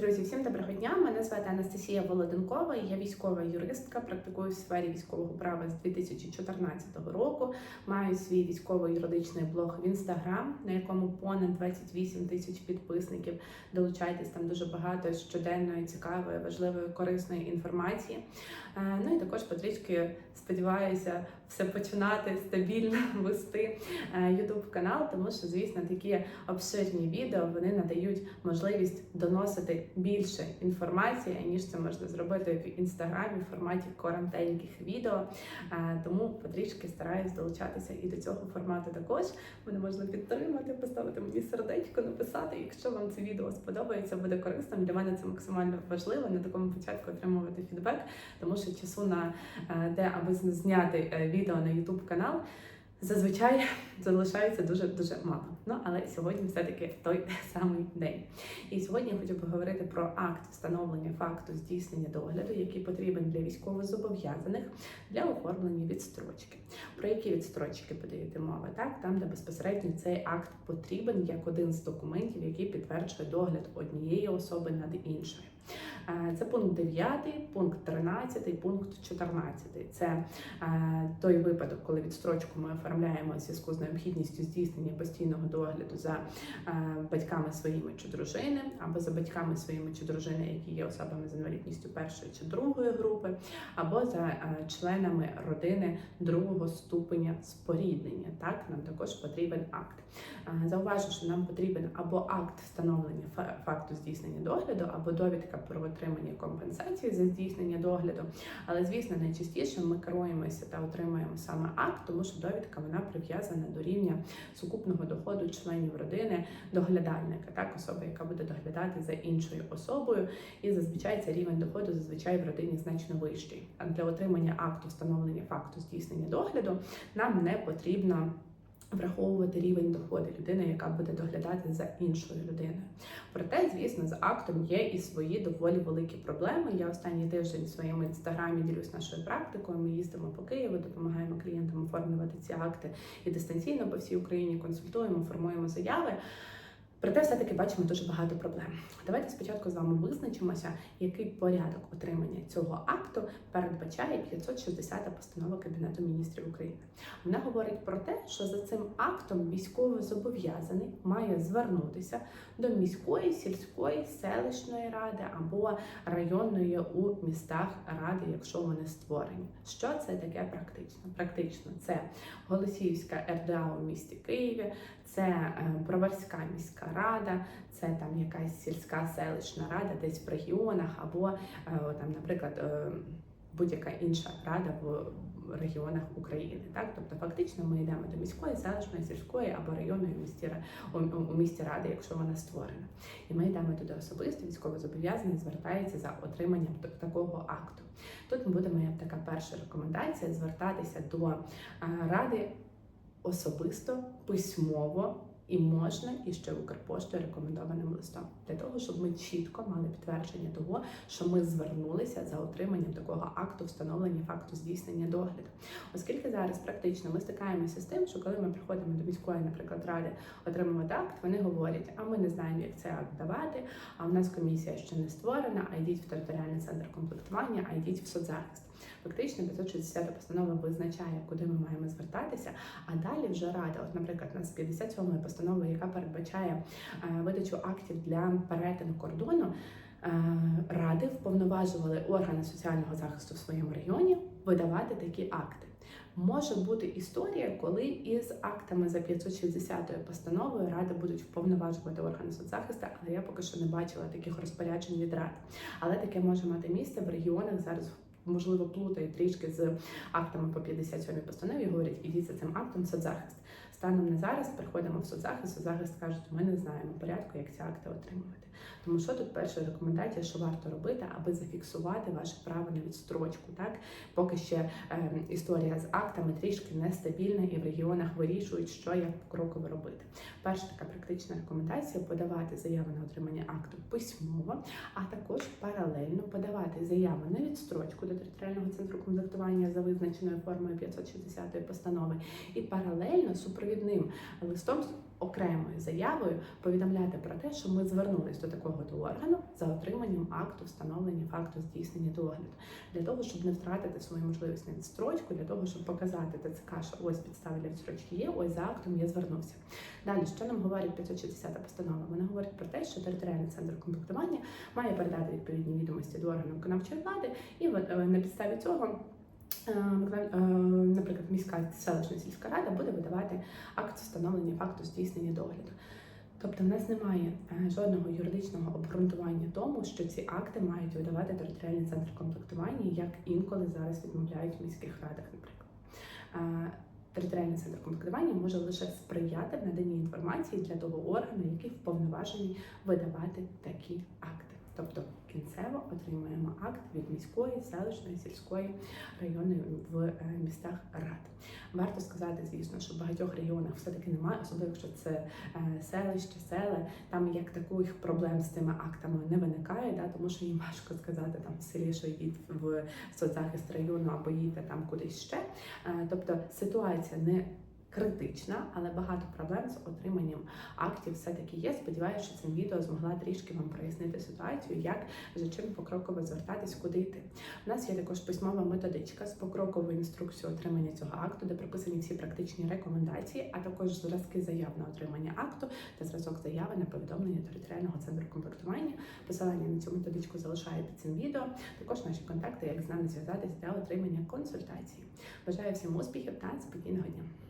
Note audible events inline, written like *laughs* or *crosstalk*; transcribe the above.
Друзі, всім доброго дня. Мене звати Анастасія Володенкова. Я військова юристка, практикую в сфері військового права з 2014 року. Маю свій військово-юридичний блог в інстаграм, на якому понад 28 тисяч підписників. Долучайтесь там дуже багато щоденної, цікавої, важливої, корисної інформації. Е, Ну і також потрішки сподіваюся все починати стабільно *laughs* вести YouTube канал, тому що, звісно, такі обширні відео вони надають можливість доносити більше інформації, ніж це можна зробити в інстаграмі в форматі коротеньких відео. Е, Тому потрішки стараюсь долучатися і до цього формату також. Мене можна підтримати, поставити мені сердечко, написати. Якщо вам це відео сподобається, буде корисним. Для мене це максимально важливо на такому початку отримувати фідбек, тому що часу на е, те, аби зняти е, відео на YouTube канал. Зазвичай *laughs* залишається дуже дуже мало. Ну але сьогодні все-таки той *laughs* самий день. І сьогодні я хочу поговорити про акт встановлення факту здійснення догляду, який потрібен для військовозобов'язаних для оформлення відстрочки. Про які відстрочки подаєте мова? Так, там, де безпосередньо цей акт потрібен як один з документів, який підтверджує догляд однієї особи над іншою. Е, Це пункт 9, пункт 13, пункт 14. Це е, той випадок, коли відстрочку ми оформляємо в зв'язку з необхідністю здійснення постійного догляду за е, батьками своїми чи дружини, або за батьками своїми чи дружини, які є особами з інвалідністю першої чи другої групи, або за членами родини другого ступеня споріднення. Так, нам також потрібен акт. Зауважу, що нам потрібен або акт встановлення факту здійснення догляду, або довідка про отримання компенсації за здійснення догляду. Але звісно, найчастіше ми керуємося та отримуємо саме акт, тому що довідка вона прив'язана до рівня сукупного доходу членів родини доглядальника, так особа, яка буде доглядати за іншою особою, і зазвичай цей рівень доходу зазвичай в родині значно вищий. А для отримання акту встановлення факту здійснення догляду нам не потрібно. Враховувати рівень доходу людини, яка буде доглядати за іншою людиною. Проте, звісно, з актом є і свої доволі великі проблеми. Я останній тиждень в своєму інстаграмі ділюсь нашою практикою. Ми їздимо по Києву, допомагаємо клієнтам оформлювати ці акти і дистанційно по всій Україні консультуємо, формуємо заяви. Проте, все-таки бачимо дуже багато проблем. Давайте спочатку з вами визначимося, який порядок отримання цього акту передбачає 560 постанова Кабінету міністрів України. Вона говорить про те, що за цим актом військовий зобов'язаний має звернутися до міської, сільської, селищної ради або районної у містах ради, якщо вони створені. Що це таке практично? Практично це Голосіївська РДА у місті Києві, це е, Броварська міська рада, це там якась сільська селищна рада, десь в регіонах, або е, там, наприклад, е, будь-яка інша рада в регіонах України. Так, тобто, фактично, ми йдемо до міської, селищної, сільської або районної місті у, місті ради, якщо вона створена. І ми йдемо туди особисто, військовозобов'язаний звертається за отриманням такого акту. Тут ми будемо така перша рекомендація звертатися до е, ради особисто, письмово і можна і ще Укрпоштою рекомендованим листом для того, щоб ми чітко мали підтвердження того, що ми звернулися за отриманням такого акту встановлення факту здійснення догляду. Оскільки зараз практично ми стикаємося з тим, що коли ми приходимо до міської, наприклад, ради отримувати акт, вони говорять: а ми не знаємо, як цей акт давати. А у нас комісія ще не створена. А йдіть в територіальний центр комплектування, а йдіть в соцзахист. Фактично 560 постанова визначає, куди ми маємо звертатися. А далі вже рада, от, наприклад, у нас 57 постанова, яка передбачає е, видачу актів для перетину кордону. е, Ради вповноважували органи соціального захисту в своєму районі видавати такі акти. Може бути історія, коли із актами за 560 постановою ради будуть вповноважувати органи соцзахисту, але я поки що не бачила таких розпоряджень від рад. Але таке може мати місце в регіонах зараз. Можливо, плутають трішки з актами по 57 постанові. Говорять, ідіть за цим актом соцзахист. Станом на зараз приходимо в соцзахист. Соцзахист кажуть, ми не знаємо порядку, як ці акти отримувати. Тому що тут перша рекомендація, що варто робити, аби зафіксувати ваше право на відстрочку. Так поки ще е, історія з актами трішки нестабільна, і в регіонах вирішують, що як покроково робити. Перша така практична рекомендація подавати заяву на отримання акту письмово, а також паралельно подавати заяву на відстрочку до територіального центру комплектування за визначеною формою 560 постанови, і паралельно супровідним листом окремою заявою повідомляти про те, що ми звернулись до такого до органу за отриманням акту встановлення факту здійснення догляду, для того, щоб не втратити свою можливість на відстрочку, для того, щоб показати ТЦК, що ось підстави для відстрочки є, ось за актом я звернувся. Далі, що нам говорить 560 постанова? Вона говорить про те, що територіальний центр комплектування має передати відповідні відомості до органу виконавчої влади, і е, на підставі цього. Е, е, Наприклад, міська селищна сільська рада буде видавати акт встановлення факту здійснення догляду. Тобто в нас немає е, жодного юридичного обґрунтування тому, що ці акти мають видавати територіальний центр комплектування, як інколи зараз відмовляють в міських радах, наприклад. Територіальний центр комплектування може лише сприяти в наданні інформації для того органу, який вповноважений видавати такі акти. Тобто кінцево отримуємо акт від міської, селищної, сільської, районної в е, містах рад. Варто сказати, звісно, що в багатьох регіонах все-таки немає, особливо якщо це е, селище, села, там як таких проблем з цими актами не виникає, да, тому що їм важко сказати там в селі, що йдіть в соцзахист району або їдьте там кудись ще. Е, Тобто ситуація не критична, але багато проблем з отриманням актів все-таки є. Сподіваюся, що цим відео змогла трішки вам прояснити ситуацію, як за чим покроково звертатись, куди йти. У нас є також письмова методичка з покроковою інструкцією отримання цього акту, де прописані всі практичні рекомендації, а також зразки заяв на отримання акту та зразок заяви на повідомлення територіального центру комплектування. Посилання на цю методичку залишаю під цим відео. Також наші контакти, як з нами зв'язатись для отримання консультацій. Бажаю всім успіхів та спокійного дня.